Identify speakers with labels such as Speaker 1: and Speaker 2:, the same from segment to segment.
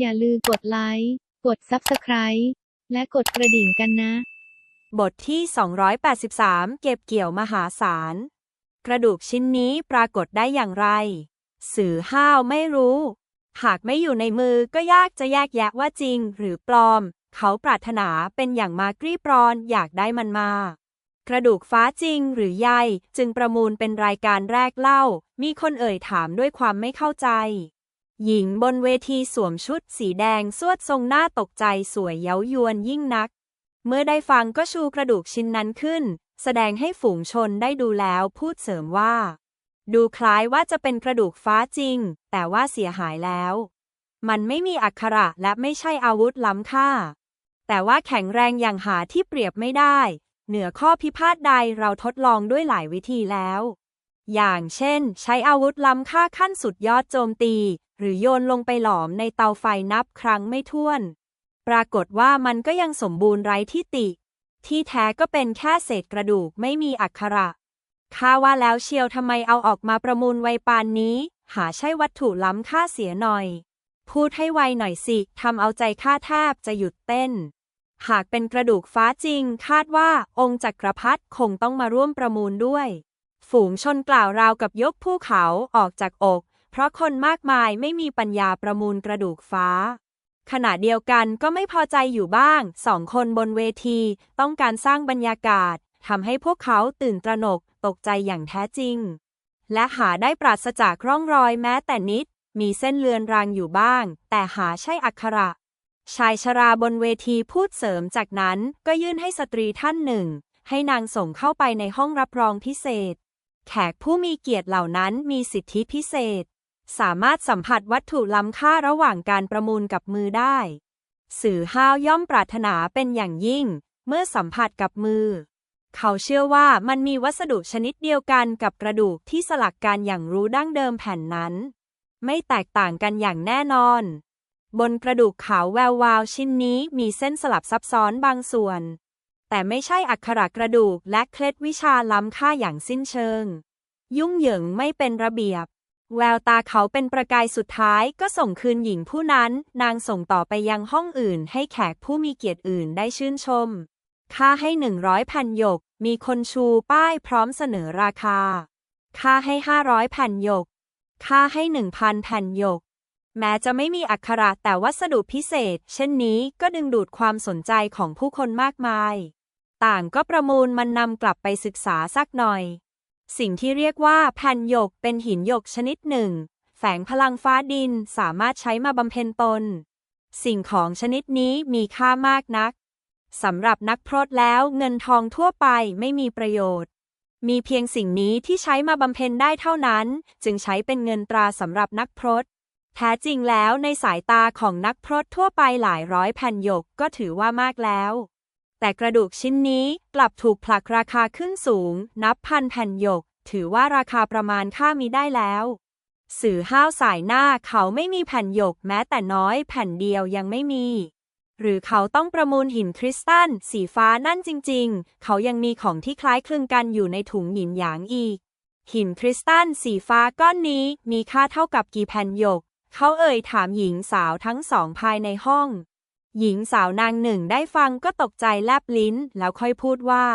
Speaker 1: อย่าลืมกดไลค์ กด Subscribe และกดกระดิ่งกันนะ
Speaker 2: บทที่ 283 เก็บเกี่ยวมหาศาล กระดูกชิ้นนี้ปรากฏได้อย่างไร สื่อห้าวไม่รู้ หากไม่อยู่ในมือก็ยากจะแยกแยะว่าจริงหรือปลอม เขาปรารถนาเป็นอย่างมากรีบร้อนอยากได้มันมา กระดูกฟ้าจริงหรือใยจึงประมูลเป็นรายการแรกเล่า มีคนเอ่ยถามด้วยความไม่เข้าใจ หญิงบนเวทีสวมชุดสีแดงสวดทรงหน้าตกใจสวยเย้ายวนยิ่งนัก เมื่อได้ฟังก็ชูกระดูกชิ้นนั้นขึ้น แสดงให้ฝูงชนได้ดูแล้วพูดเสริมว่า ดูคล้ายว่าจะเป็นกระดูกฟ้าจริง แต่ว่าเสียหายแล้ว มันไม่มีอักขระและไม่ใช่อาวุธล้ำค่า แต่ว่าแข็งแรงอย่างหาที่เปรียบไม่ได้ เหนือข้อพิพาทใดเราทดลองด้วยหลายวิธีแล้ว อย่างเช่น ใช้อาวุธล้ำค่าขั้นสุดยอดโจมตี หรือโยนลงไปหลอมในเตาไฟนับครั้งไม่ถ้วน ปรากฏว่ามันก็ยังสมบูรณ์ไร้ที่ติ ที่แท้ก็เป็นแค่เศษกระดูกไม่มีอักขระข้าว่าแล้วเชียวทำไมเอาออกมาประมูลไวปานนี้ หาใช่วัตถุล้ำค่าเสียหน่อย พูดให้ไวหน่อยสิทำเอาใจข้าแทบจะหยุดเต้น หากเป็นกระดูกฟ้าจริง คาดว่าองค์จักรพรรดิคงต้องมาร่วมประมูลด้วย ฝูงชนกล่าวราวกับยกภูเขาออกจากอก เพราะคนมากมายไม่มีปัญญาประมูลกระดูกฟ้า ขณะเดียวกันก็ไม่พอใจอยู่บ้าง สองคนบนเวที ต้องการสร้างบรรยากาศทำให้พวกเขาตื่นตระหนกตกใจอย่างแท้จริง และหาได้ปราศจากร่องรอยแม้แต่นิด มีเส้นเลือนรางอยู่บ้าง แต่หาใช่อักขระ ชายชราบนเวทีพูดเสริมจากนั้นก็ยื่นให้สตรีท่านหนึ่ง ให้นางส่งเข้าไปในห้องรับรองพิเศษ แขกผู้มีเกียรติเหล่านั้นมีสิทธิพิเศษ สามารถสัมผัสวัตถุล้ำค่าระหว่างการประมูลกับมือได้ สื่อห้าวย่อมปรารถนาเป็นอย่างยิ่ง เมื่อสัมผัสกับมือ เขาเชื่อว่ามันมีวัสดุชนิดเดียวกันกับกระดูกที่สลักการอย่างรู้ดั้งเดิมแผ่นนั้น ไม่แตกต่างกันอย่างแน่นอน บนกระดูกขาวแวววาวชิ้นนี้มีเส้นสลับซับซ้อนบางส่วน แต่ไม่ใช่อักขระกระดูกและเคล็ดวิชาล้ำค่าอย่างสิ้นเชิง ยุ่งเหยิงไม่เป็นระเบียบ แววตาเขาเป็นประกายสุดท้ายก็ส่งคืนหญิงผู้นั้น นางส่งต่อไปยังห้องอื่น ให้แขกผู้มีเกียรติอื่นได้ชื่นชม ค่าให้หนึ่งร้อยแผ่นหยก มีคนชูป้ายพร้อมเสนอราคา ค่าให้ห้าร้อยแผ่นหยก ค่าให้หนึ่งพันแผ่นหยก แม้จะไม่มีอักขระแต่วัสดุพิเศษ เช่นนี้ก็ดึงดูดความสนใจของผู้คนมากมาย ต่างก็ประมูลมันนำกลับไปศึกษาสักหน่อย สิ่งที่เรียกว่าแผ่นหยกเป็นหินหยกชนิดหนึ่ง แฝงพลังฟ้าดินสามารถใช้มาบำเพ็ญตน สิ่งของชนิดนี้มีค่ามากนักสำหรับนักพรตแล้วเงินทองทั่วไปไม่มีประโยชน์ มีเพียงสิ่งนี้ที่ใช้มาบำเพ็ญได้เท่านั้น จึงใช้เป็นเงินตราสำหรับนักพรตแท้จริงแล้วในสายตาของนักพรตทั่วไปหลายร้อยแผ่นหยกก็ถือว่ามากแล้ว แต่กระดูกชิ้นนี้กลับถูกผลักราคาขึ้นสูง นับพันแผ่นหยก ถือว่าราคาประมาณค่ามีได้แล้ว สื่อห้าวสายหน้าเขาไม่มีแผ่นหยกแม้แต่น้อยแผ่นเดียวยังไม่มี หรือเขาต้องประมูลหินคริสตัลสีฟ้านั่นจริง ๆ เขายังมีของที่คล้ายคลึงกันอยู่ในถุงหินหยางอีก หินคริสตัลสีฟ้าก้อนนี้มีค่าเท่ากับกี่แผ่นหยก เขาเอ่ยถามหญิงสาวทั้งสองภายในห้อง หญิงสาวนางหนึ่งได้ฟังก็ตกใจแลบลิ้นแล้วค่อยพูดว่า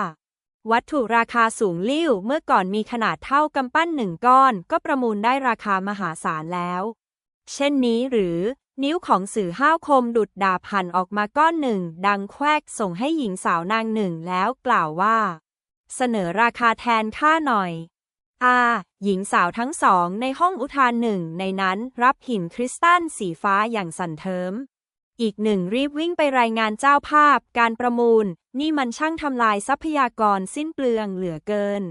Speaker 2: วัตถุราคาสูงลิ่วเมื่อก่อนมีขนาดเท่ากำปั้นหนึ่งก้อน ก็ประมูลได้ราคามหาศาลแล้ว เช่นนี้หรือ นิ้วของสื่อห้าวคมดุดดาบหันออกมาก้อนหนึ่ง ดังแควกส่งให้หญิงสาวนางหนึ่งแล้วกล่าวว่า เสนอราคาแทนค่าหน่อยอาหญิงสาวทั้งสองในห้องอุทานหนึ่งในนั้นรับหินคริสตัลสีฟ้าอย่างสั่นเทิม อีกหนึ่งรีบวิ่งไปรายงานเจ้าภาพ การประมูล นี่มันช่างทำลายทรัพยากรสิ้นเปลืองเหลือเกิน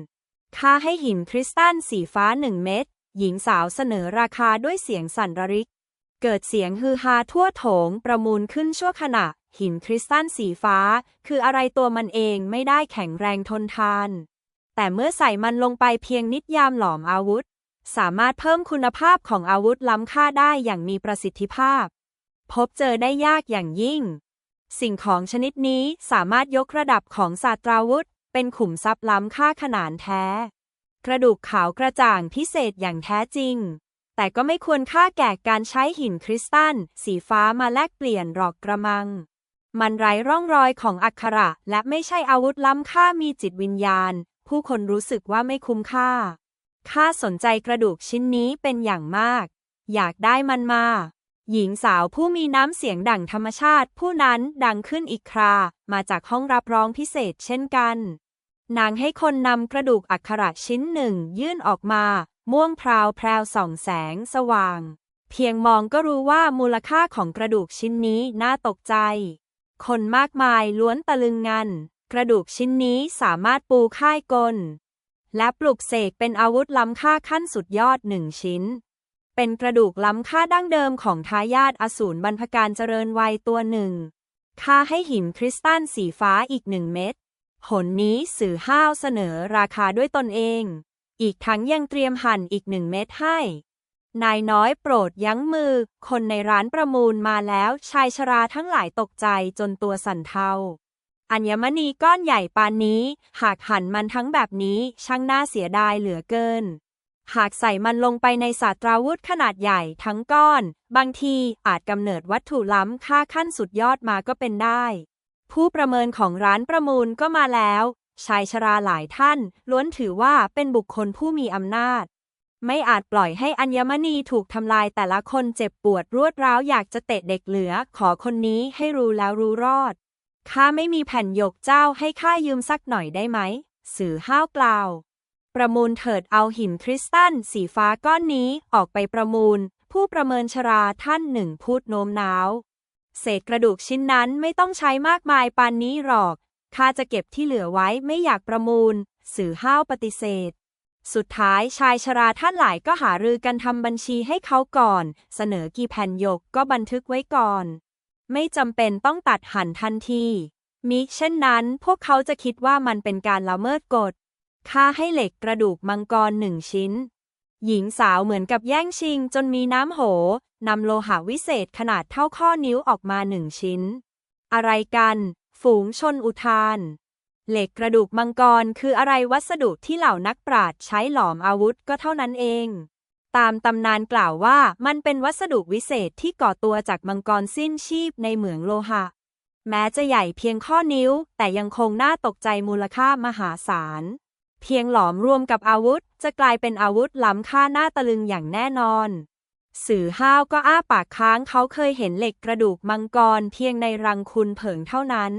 Speaker 2: ค่าให้หินคริสตัลสีฟ้าหนึ่งเม็ดหญิงสาวเสนอราคาด้วยเสียงสั่นระริก เกิดเสียงฮือฮาทั่วโถงประมูลขึ้นชั่วขณะ หินคริสตัลสีฟ้า คืออะไรตัวมันเองไม่ได้แข็งแรงทนทาน แต่เมื่อใส่มันลงไปเพียงนิดยามหลอมอาวุธ สามารถเพิ่มคุณภาพของอาวุธล้ำค่าได้อย่างมีประสิทธิภาพ พบเจอได้ยากอย่างยิ่ง สิ่งของชนิดนี้สามารถยกระดับของศาสตราวุธ เป็นขุมทรัพย์ล้ำค่าขนานแท้ กระดูกขาวกระจ่างพิเศษอย่างแท้จริง แต่ก็ไม่ควรค่าแก่การใช้หินคริสตัล สีฟ้ามาแลกเปลี่ยนหรอกกระมัง มันไร้ร่องรอยของอักขระและไม่ใช่อาวุธล้ำค่ามีจิตวิญญาณ ผู้คนรู้สึกว่าไม่คุ้มค่าข้าสนใจกระดูกชิ้นนี้เป็นอย่างมาก อยากได้มันมา หญิงสาวผู้มีน้ำเสียงดั่งธรรมชาติ ผู้นั้นดังขึ้นอีกครา มาจากห้องรับร้องพิเศษเช่นกัน นางให้คนนำกระดูกอักขระชิ้นหนึ่ง ยื่นออกมา ม่วงพราวแพรวส่องแสงสว่าง เพียงมองก็รู้ว่ามูลค่าของกระดูกชิ้นนี้น่าตกใจ คนมากมายล้วนตะลึงงัน กระดูกชิ้นนี้สามารถปูค่ายกล และปลุกเสกเป็นอาวุธล้ำค่าขั้นสุดยอดหนึ่งชิ้น เป็นกระดูกล้ำค่าดั้งเดิมของทายาทอสูรบรรพการเจริญวัยตัวหนึ่งค่าให้หินคริสตัลสีฟ้าอีกหนึ่งเม็ดหนนี้สื่อห้าวเสนอราคาด้วยตนเอง อีกทั้งยังเตรียมหั่นอีกหนึ่งเม็ดให้ นายน้อยโปรดยั้งมือ คนในร้านประมูลมาแล้วชายชราทั้งหลายตกใจจนตัวสั่นเทา อัญมณีก้อนใหญ่ปานนี้ หากหั่นมันทั้งแบบนี้ช่างน่าเสียดายเหลือเกิน หากใส่มันลงไปในศาสตราวุธขนาดใหญ่ทั้งก้อน บางทีอาจกำเนิดวัตถุล้ำค่าขั้นสุดยอดมาก็เป็นได้ ผู้ประเมินของร้านประมูลก็มาแล้ว ชายชราหลายท่าน ล้วนถือว่าเป็นบุคคลผู้มีอำนาจ ไม่อาจปล่อยให้อัญมณีถูกทำลายแต่ละคนเจ็บปวดรวดร้าวอยากจะเตะเด็กเหลือ ขอคนนี้ให้รู้แล้วรู้รอดข้าไม่มีแผ่นหยกเจ้าให้ข้ายืมสักหน่อยได้ไหม สื่อห้าวกล่าว ประมูลเถิดเอาหินคริสตัลสีฟ้าก้อนนี้ออกไปประมูล ผู้ประเมินชราท่านหนึ่งพูดโน้มน้าว เศษกระดูกชิ้นนั้นไม่ต้องใช้มากมายปานนี้หรอก ข้าจะเก็บที่เหลือไว้ไม่อยากประมูล สื่อห้าวปฏิเสธ สุดท้ายชายชราท่านหลายก็หารือกันทำบัญชีให้เขาก่อน เสนอกี่แผ่นหยกก็บันทึกไว้ก่อน ไม่จำเป็นต้องตัดหั่นทันทีมิเช่นนั้นพวกเขาจะคิดว่ามันเป็นการละเมิดกฎ ค่าให้เหล็กกระดูกมังกรหนึ่งชิ้น หญิงสาวเหมือนกับแย่งชิงจนมีน้ำโหนำโลหะวิเศษขนาดเท่าข้อนิ้วออกมาหนึ่งชิ้น อะไรกัน ฝูงชนอุทาน เหล็กกระดูกมังกรคืออะไรวัสดุที่เหล่านักปราชญ์ใช้หลอมอาวุธก็เท่านั้นเอง ตามตำนานกล่าวว่ามันเป็นวัสดุวิเศษที่ก่อตัวจากมังกรสิ้นชีพในเหมืองโลหะ แม้จะใหญ่เพียงข้อนิ้ว แต่ยังคงน่าตกใจมูลค่ามหาศาล เพียงหลอมรวมกับอาวุธ จะกลายเป็นอาวุธล้ำค่าหน้าตะลึงอย่างแน่นอน สื่อห้าวก็อ้าปากค้างเขาเคยเห็นเหล็กกระดูกมังกรเพียงในรังคุณเผิงเท่านั้น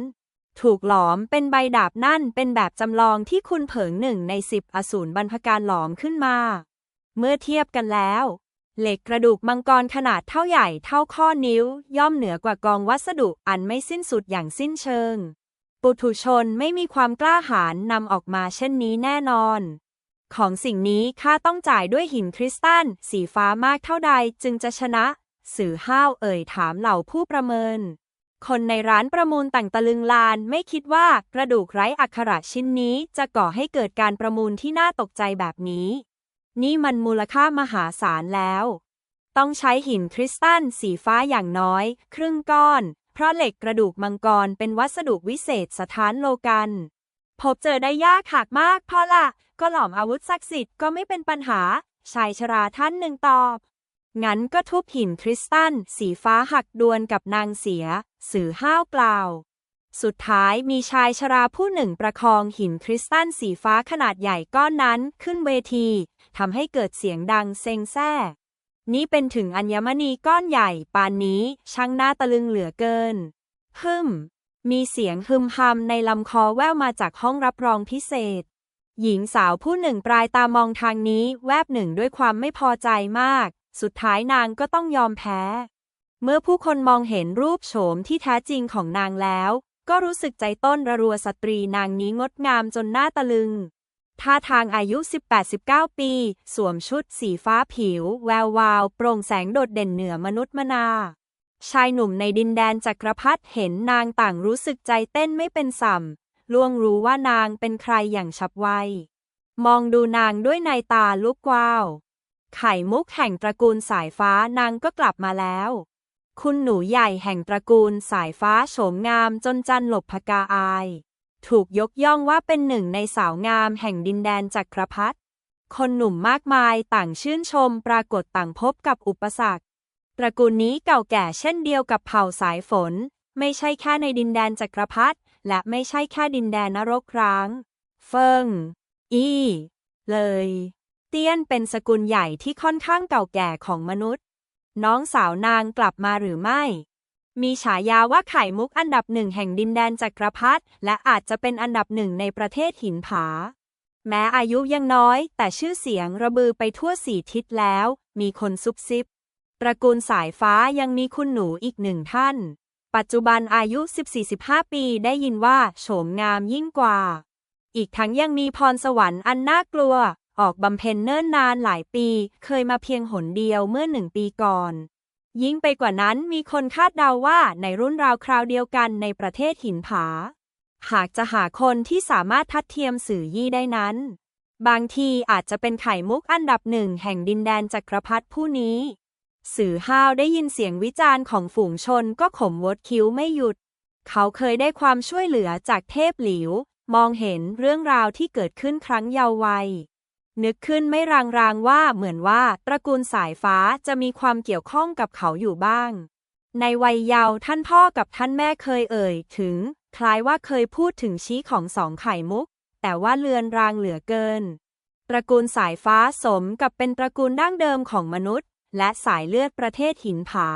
Speaker 2: ถูกหลอมเป็นใบดาบนั่นเป็นแบบจำลองที่คุณเผิงหนึ่งในสิบอสูรบรรพการหลอมขึ้นมา เมื่อเทียบกันแล้ว เหล็กกระดูกมังกรขนาดเท่าใหญ่เท่าข้อนิ้ว ย่อมเหนือกว่ากองวัสดุอันไม่สิ้นสุดอย่างสิ้นเชิง ปุถุชนไม่มีความกล้าหาญนำออกมาเช่นนี้แน่นอน ของสิ่งนี้ข้าต้องจ่ายด้วยหินคริสตัลสีฟ้ามากเท่าใดจึงจะชนะ สื่อห้าวเอ่ยถามเหล่าผู้ประเมิน คนในร้านประมูลต่างตะลึงลานไม่คิดว่ากระดูกไร้อักขระชิ้นนี้จะก่อให้เกิดการประมูลที่น่าตกใจแบบนี้ นี่มันมูลค่ามหาศาลแล้ว ต้องใช้หินคริสตัลสีฟ้าอย่างน้อย ครึ่งก้อน เพราะเหล็กกระดูกมังกรเป็นวัสดุวิเศษสถานโลกัน พบเจอได้ยากหากมากพราะล่ะก็หลอมอาวุธศักดิ์สิทธิ์ก็ไม่เป็นปัญหา ชายชราท่านหนึ่งตอบ งั้นก็ทุบหินคริสตัลสีฟ้าหักดวลกับนางเสีย สื่อห้าวกล่าว สุดท้ายมีชายชราผู้หนึ่งประคองหินคริสตัลสีฟ้าขนาดใหญ่ก้อนนั้นขึ้นเวทีทำให้เกิดเสียงดังเซ็งแซ่ นี่เป็นถึงอัญมณีก้อนใหญ่ปานนี้ช่างน่าตะลึงเหลือเกิน ฮึม มีเสียงฮึมฮำในลำคอแว่วมาจากห้องรับรองพิเศษ หญิงสาวผู้หนึ่งปลายตามองทางนี้แวบหนึ่งด้วยความไม่พอใจมาก สุดท้ายนางก็ต้องยอมแพ้ เมื่อผู้คนมองเห็นรูปโฉมที่แท้จริงของนางแล้ว ก็รู้สึกใจต้นระรัวสตรีนางนี้งดงามจนหน่าตะลึง ท่าทางอายุ 18-19 ปี สวมชุดสีฟ้าผิว แวววาว โปร่งแสงโดดเด่นเหนือมนุษย์มนา ชายหนุ่มในดินแดนจักรพรรดิเห็นนางต่างรู้สึกใจเต้นไม่เป็นสัมล่วงรู้ว่านางเป็นใครอย่างฉับไว มองดูนางด้วยในตาลุกวาว ไข่มุกแห่งตระกูลสายฟ้านางก็กลับมาแล้ว คุณหนูใหญ่แห่งตระกูลสายฟ้าโฉมงามจนจันหลบพกาอาย ถูกยกย่องว่าเป็นหนึ่งในสาวงามแห่งดินแดนจักรพรรดิ คนหนุ่มมากมายต่างชื่นชมปรากฏต่างพบกับอุปสรรค ตระกูลนี้เก่าแก่เช่นเดียวกับเผ่าสายฝน ไม่ใช่แค่ในดินแดนจักรพรรดิ และไม่ใช่แค่ดินแดนนรกร้าง เฟิง อี เลย เตี้ยนเป็นสกุลใหญ่ที่ค่อนข้างเก่าแก่ของมนุษย์ น้องสาวนางกลับมาหรือไม่ มีฉายาว่าไข่มุกอันดับหนึ่งแห่งดินแดนจักรพรรดิและอาจจะเป็นอันดับหนึ่งในประเทศหินผา แม้อายุยังน้อย แต่ชื่อเสียงระบือไปทั่วสี่ทิศแล้ว มีคนซุบซิบตระกูลสายฟ้ายังมีคุณหนูอีกหนึ่งท่าน ปัจจุบันอายุ 14-15 ปีได้ยินว่าโฉมงามยิ่งกว่า อีกทั้งยังมีพรสวรรค์อันน่ากลัว ออกบำเพ็ญเนิ่นนานหลายปี เคยมาเพียงหนเดียวเมื่อหนึ่งปีก่อน ยิ่งไปกว่านั้นมีคนคาดเดาว่าในรุ่นราวคราวเดียวกันในประเทศหินผา หากจะหาคนที่สามารถทัดเทียมสื่อยี่ได้นั้น บางทีอาจจะเป็นไข่มุกอันดับหนึ่งแห่งดินแดนจักรพรรดิผู้นี้ สื่อห้าวได้ยินเสียงวิจารณ์ของฝูงชนก็ขมวดคิ้วไม่หยุด เขาเคยได้ความช่วยเหลือจากเทพหลิว มองเห็นเรื่องราวที่เกิดขึ้นครั้งเยาว์วัย นึกขึ้นไม่รางๆว่าเหมือนว่าตระกูลสายฟ้าจะมีความเกี่ยวข้องกับเขาอยู่บ้าง ในวัยเยาว์ท่านพ่อกับท่านแม่เคยเอ่ย ถึง คล้ายว่าเคยพูดถึงชี้ของสองไข่มุก แต่ว่าเลือนรางเหลือเกิน ตระกูลสายฟ้าสมกับเป็นตระกูลดั้งเดิมของมนุษย์ และสายเลือดประเทศหินผา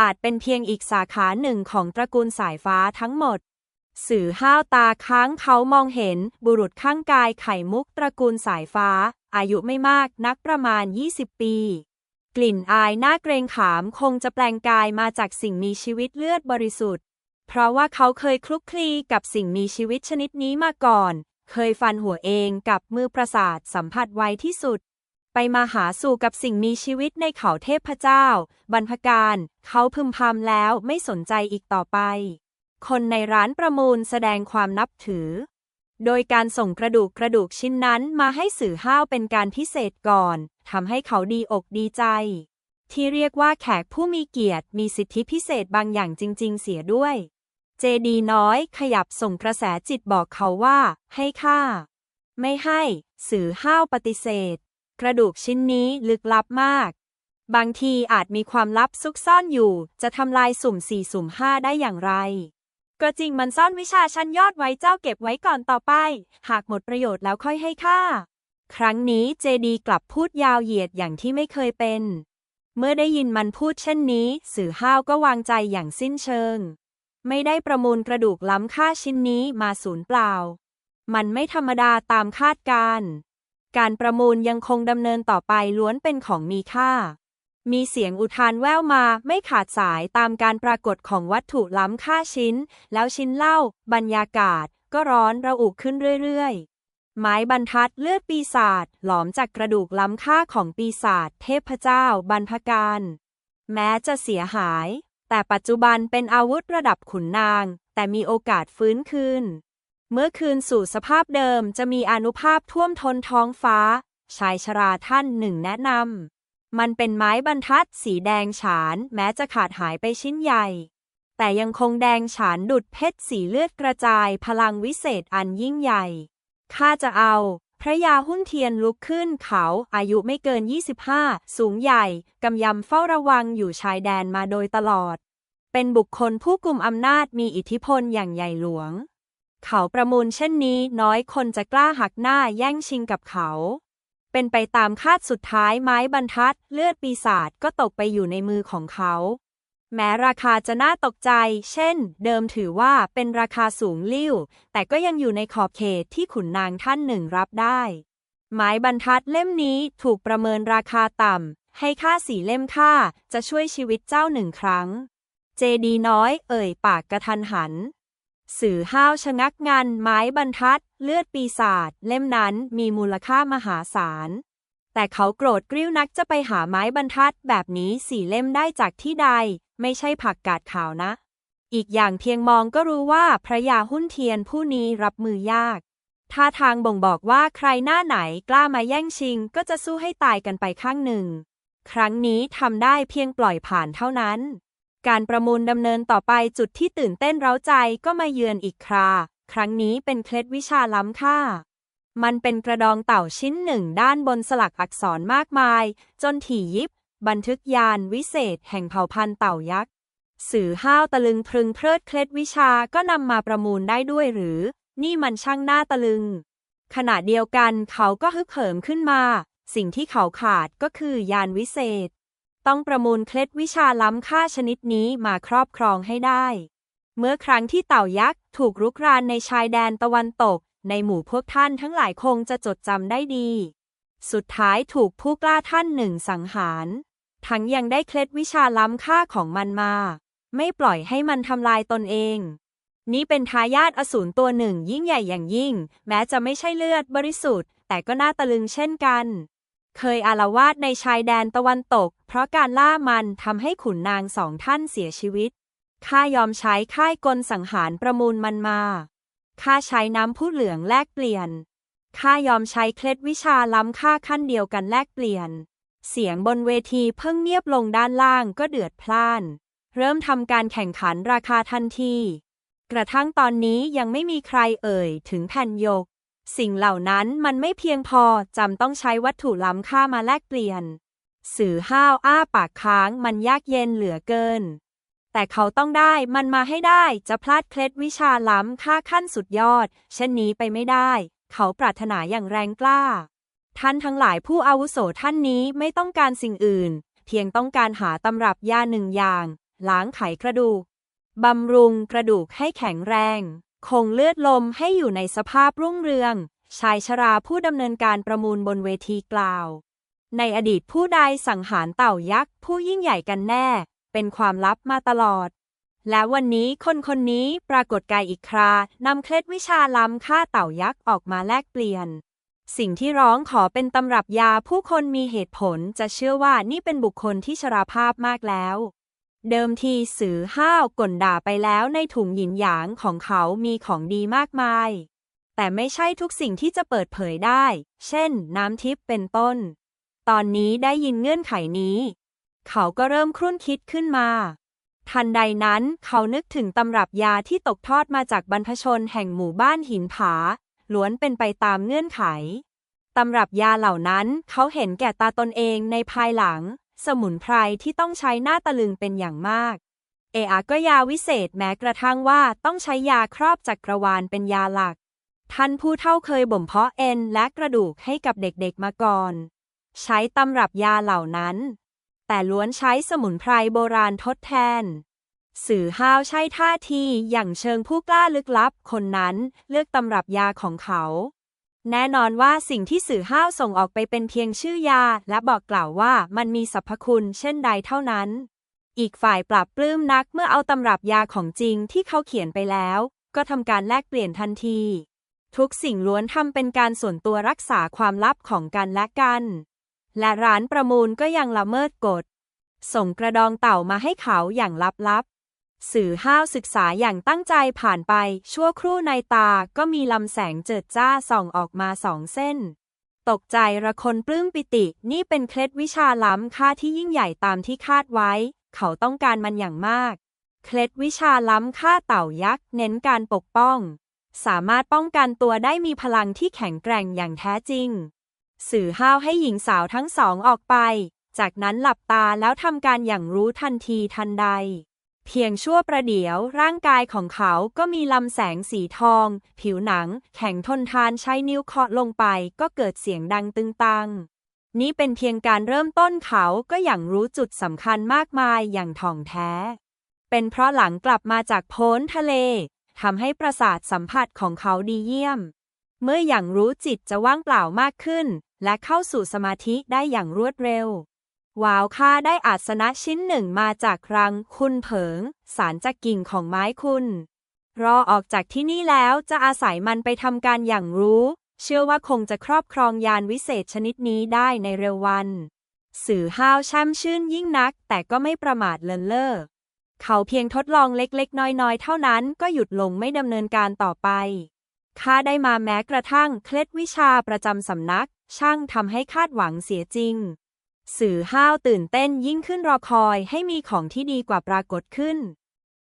Speaker 2: อาจเป็นเพียงอีกสาขาหนึ่งของตระกูลสายฟ้าทั้งหมด สื่อห้าวตาค้างเขามองเห็นบุรุษข้างกายไข่มุกตระกูลสายฟ้า อายุไม่มากนักประมาณ 20 ปี กลิ่นอายน่าเกรงขามคงจะแปลงกายมาจากสิ่งมีชีวิตเลือดบริสุทธิ์ เพราะว่าเขาเคยคลุกคลีกับสิ่งมีชีวิตชนิดนี้มาก่อน เคยฟันหัวเองกับมือประสาทสัมผัสไวที่สุด ไปมาหาสู่กับสิ่งมีชีวิตในเขาเทพเจ้า บรรพการ เขาพึมพำแล้วไม่สนใจอีกต่อไป คนในร้านประมูลแสดงความนับถือ โดยการส่งกระดูกกระดูกชิ้นนั้นมาให้สื่อห้าวเป็นการพิเศษก่อนทำให้เขาดีอกดีใจ ที่เรียกว่าแขกผู้มีเกียรติมีสิทธิพิเศษบางอย่างจริง ๆ เสียด้วย เจดีน้อยขยับส่งกระแสจิตบอกเขาว่า ให้ค่า ไม่ให้ สื่อห้าวปฏิเสธ กระดูกชิ้นนี้ลึกลับมากบางทีอาจมีความลับซุกซ่อนอยู่ จะทำลายสุ่มสี่สุ่มห้าได้อย่างไร ก็จริงมันซ่อนวิชาชั้นยอดไว้เจ้าเก็บไว้ก่อนต่อไป หากหมดประโยชน์แล้วค่อยให้ค่า ครั้งนี้เจดีกลับพูดยาวเหยียดอย่างที่ไม่เคยเป็น เมื่อได้ยินมันพูดเช่นนี้ สื่อห้าวก็วางใจอย่างสิ้นเชิง ไม่ได้ประมูลกระดูกล้ำค่าชิ้นนี้มาศูนย์เปล่า มันไม่ธรรมดาตามคาดการ์การประมูลยังคงดำเนินต่อไปล้วนเป็นของมีค่า มีเสียงอุทานแว่วมาไม่ขาดสายตามการปรากฏของวัตถุล้ำค่าชิ้น แล้วชิ้นเล้าบรรยากาศ ก็ร้อนระอุขึ้นเรื่อยๆ ไม้บรรทัดเลือดปีศาจหลอมจากกระดูกล้ำค่าของปีศาจเทพเจ้าบรรพการ แม้จะเสียหาย แต่ปัจจุบันเป็นอาวุธระดับขุนนาง แต่มีโอกาสฟื้นคืน เมื่อคืนสู่สภาพเดิมจะมีอนุภาพท่วมท้นท้องฟ้า ชายชราท่านหนึ่งแนะนำ มันเป็นไม้บรรทัดสีแดงฉาน แม้จะขาดหายไปชิ้นใหญ่ แต่ยังคงแดงฉานดุดเพชรสีเลือดกระจายพลังวิเศษอันยิ่งใหญ่ ข้าจะเอา พระยาหุ้นเทียนลุกขึ้นเขา อายุไม่เกิน 25 สูงใหญ่ กำยำเฝ้าระวังอยู่ชายแดนมาโดยตลอด เป็นบุคคลผู้กลุ่มอำนาจมีอิทธิพลอย่างใหญ่หลวง เขาประมูลเช่นนี้น้อยคนจะกล้าหักหน้าแย่งชิงกับเขา เป็นไปตามคาดสุดท้ายไม้บรรทัด เลือดปีศาจก็ตกไปอยู่ในมือของเขา แม้ราคาจะน่าตกใจ เช่น เดิมถือว่าเป็นราคาสูงลิ่ว แต่ก็ยังอยู่ในขอบเขตที่ขุนนางท่านหนึ่งรับได้ ไม้บรรทัดเล่มนี้ถูกประเมินราคาต่ำ ให้ค่าสีเล่มค่าจะช่วยชีวิตเจ้าหนึ่งครั้ง เจดีน้อย เอ่ยปากกระทันหัน สื่อห้าวชะงักงันไม้บรรทัด เลือดปีศาจเล่มนั้นมีมูลค่ามหาศาล แต่เขาโกรธกริ้วนักจะไปหาไม้บรรทัดแบบนี้สี่เล่มได้จากที่ใด ไม่ใช่ผักกาดขาวนะ อีกอย่างเพียงมองก็รู้ว่าพระยาหุ้นเทียนผู้นี้รับมือยากท่าทางบ่งบอกว่าใครหน้าไหนกล้ามาแย่งชิง ก็จะสู้ให้ตายกันไปข้างหนึ่ง ครั้งนี้ทำได้เพียงปล่อยผ่านเท่านั้น การประมูลดำเนินต่อไปจุดที่ตื่นเต้นเร้าใจก็มาเยือนอีกครา ครั้งนี้เป็นเคล็ดวิชาล้ำค่า มันเป็นกระดองเต่าชิ้นหนึ่งด้านบนสลักอักษรมากมาย จนถี่ยิบ บันทึกยานวิเศษแห่งเผ่าพันธุ์เต่ายักษ์ สื่อห้าวตะลึงพรึงเพลิดเคล็ดวิชาก็นำมาประมูลได้ด้วยหรือ นี่มันช่างหน้าตะลึง ขณะเดียวกันเขาก็ฮึกเหิมขึ้นมา สิ่งที่เขาขาดก็คือยานวิเศษ ต้องประมูลเคล็ดวิชาล้ำค่าชนิดนี้มาครอบครองให้ได้ เมื่อครั้งที่เต่ายักษ์ ถูกรุกรานในชายแดนตะวันตก ในหมู่พวกท่านทั้งหลายคงจะจดจำได้ดี สุดท้ายถูกผู้กล้าท่านหนึ่งสังหาร ทั้งยังได้เคล็ดวิชาล้ำค่าของมันมา ไม่ปล่อยให้มันทำลายตนเอง นี่เป็นทายาทอสูรตัวหนึ่งยิ่งใหญ่อย่างยิ่ง แม้จะไม่ใช่เลือดบริสุทธิ์ แต่ก็น่าตะลึงเช่นกันเคยอาลวาดในชายแดนตะวันตก เพราะการล่ามันทำให้ขุนนางสองท่านเสียชีวิต ข้ายอมใช้ค่ายกลสังหารประมูลมันมา ข้าใช้น้ำผู้เหลืองแลกเปลี่ยน ข้ายอมใช้เคล็ดวิชาล้ำค่าขั้นเดียวกันแลกเปลี่ยน เสียงบนเวทีเพิ่งเงียบลงด้านล่างก็เดือดพล่าน เริ่มทำการแข่งขันราคาทันที กระทั่งตอนนี้ยังไม่มีใครเอ่ยถึงแผ่นยก สิ่งเหล่านั้นมันไม่เพียงพอจำต้องใช้วัตถุล้ำค่ามาแลกเปลี่ยน สื่อห้าวอ้าปากค้างมันยากเย็นเหลือเกิน แต่เขาต้องได้มันมาให้ได้จะพลาดเคล็ดวิชาล้ำค่าขั้นสุดยอด เช่นนี้ไปไม่ได้ เขาปรารถนาอย่างแรงกล้า ท่านทั้งหลายผู้อาวุโสท่านนี้ไม่ต้องการสิ่งอื่น เพียงต้องการหาตำรับยาหนึ่งอย่าง ล้างไขกระดูกบำรุงกระดูกให้แข็งแรง คงเลือดลมให้อยู่ในสภาพรุ่งเรือง ชายชราผู้ดำเนินการประมูลบนเวทีกล่าว ในอดีตผู้ใดสังหารเต่ายักษ์ผู้ยิ่งใหญ่กันแน่ เป็นความลับมาตลอด และวันนี้คนคนนี้ปรากฏกายอีกครานำเคล็ดวิชาล้ำค่าเต่ายักษ์ออกมาแลกเปลี่ยน สิ่งที่ร้องขอเป็นตำรับยาผู้คนมีเหตุผลจะเชื่อว่านี่เป็นบุคคลที่ชราภาพมากแล้วเดิมทีสือห้าวก่นด่าไปแล้วในถุงหยินหยางของเขามีของดีมากมาย แต่ไม่ใช่ทุกสิ่งที่จะเปิดเผยได้ เช่น น้ำทิพย์เป็นต้น ตอนนี้ได้ยินเงื่อนไขนี้ เขาก็เริ่มครุ่นคิดขึ้นมา ทันใดนั้นเขานึกถึงตำรับยาที่ตกทอดมาจากบรรพชนแห่งหมู่บ้านหินผา ล้วนเป็นไปตามเงื่อนไข ตำรับยาเหล่านั้นเขาเห็นแก่ตาตนเองในภายหลัง สมุนไพรที่ต้องใช้หน้าตะลึงเป็นอย่างมาก เออาก็ยาวิเศษแม้กระทั่งว่าต้องใช้ยาครอบจักรวาลเป็นยาหลัก ท่านผู้เฒ่าเคยบ่มเพาะเอ็นและกระดูกให้กับเด็กๆมาก่อน ใช้ตำรับยาเหล่านั้น แต่ล้วนใช้สมุนไพรโบราณทดแทน สื่อห้าวใช้ท่าทีอย่างเชิงผู้กล้าลึกลับ คนนั้นเลือกตำรับยาของเขา แน่นอนว่าสิ่งที่สื่อห้าวส่งออกไปเป็นเพียงชื่อยา และบอกกล่าวว่ามันมีสรรพคุณเช่นใดเท่านั้น อีกฝ่ายปรับปลื้มนักเมื่อเอาตำรับยาของจริงที่เขาเขียนไปแล้ว ก็ทำการแลกเปลี่ยนทันที ทุกสิ่งล้วนทำเป็นการส่วนตัวรักษาความลับของกันและกัน และร้านประมูลก็ยังละเมิดกฎ ส่งกระดองเต่ามาให้เขาอย่างลับๆ สื่อห้าวศึกษาอย่างตั้งใจผ่านไป ชั่วครู่ในตาก็มีลำแสงเจิดจ้าส่องออกมาสองเส้น ตกใจระคนปลื้มปิติ นี่เป็นเคล็ดวิชาล้ำค่าที่ยิ่งใหญ่ตามที่คาดไว้ เขาต้องการมันอย่างมาก เคล็ดวิชาล้ำค่าเต่ายักษ์ เน้นการปกป้อง สามารถป้องกันตัวได้มีพลังที่แข็งแกร่งอย่างแท้จริง สื่อห้าวให้หญิงสาวทั้งสองออกไป จากนั้นหลับตาแล้วทำการอย่างรู้ทันทีทันใด เพียงชั่วประเดี๋ยวร่างกายของเขาก็มีลำแสงสีทอง ผิวหนัง แข็งทนทานใช้นิ้วเคาะลงไปก็เกิดเสียงดังตึงตังนี่เป็นเพียงการเริ่มต้นเขาก็อย่างรู้จุดสำคัญมากมายอย่างถ่องแท้ เป็นเพราะหลังกลับมาจากพ้นทะเลทำให้ประสาทสัมผัสของเขาดีเยี่ยม เมื่ออย่างรู้จิตจะว่างเปล่ามากขึ้น และเข้าสู่สมาธิได้อย่างรวดเร็ว ว้าวข้าได้อาสนะชิ้นหนึ่งมาจากรังคุณเผิง สารจากกิ่งของไม้คุณ รอออกจากที่นี่แล้วจะอาศัยมันไปทำการอย่างรู้ เชื่อว่าคงจะครอบครองยานวิเศษชนิดนี้ได้ในเร็ววัน สื่อห้าวช่ำชื่นยิ่งนัก แต่ก็ไม่ประมาทเลินเล่อเขาเพียงทดลองเล็กๆ น้อยๆ เท่านั้นก็หยุดลงไม่ดำเนินการต่อไปข้าได้มาแม้กระทั่งเคล็ดวิชาประจำสำนัก ช่างทำให้คาดหวังเสียจริง สื่อห้าวตื่นเต้นยิ่งขึ้นรอคอยให้มีของที่ดีกว่าปรากฏขึ้น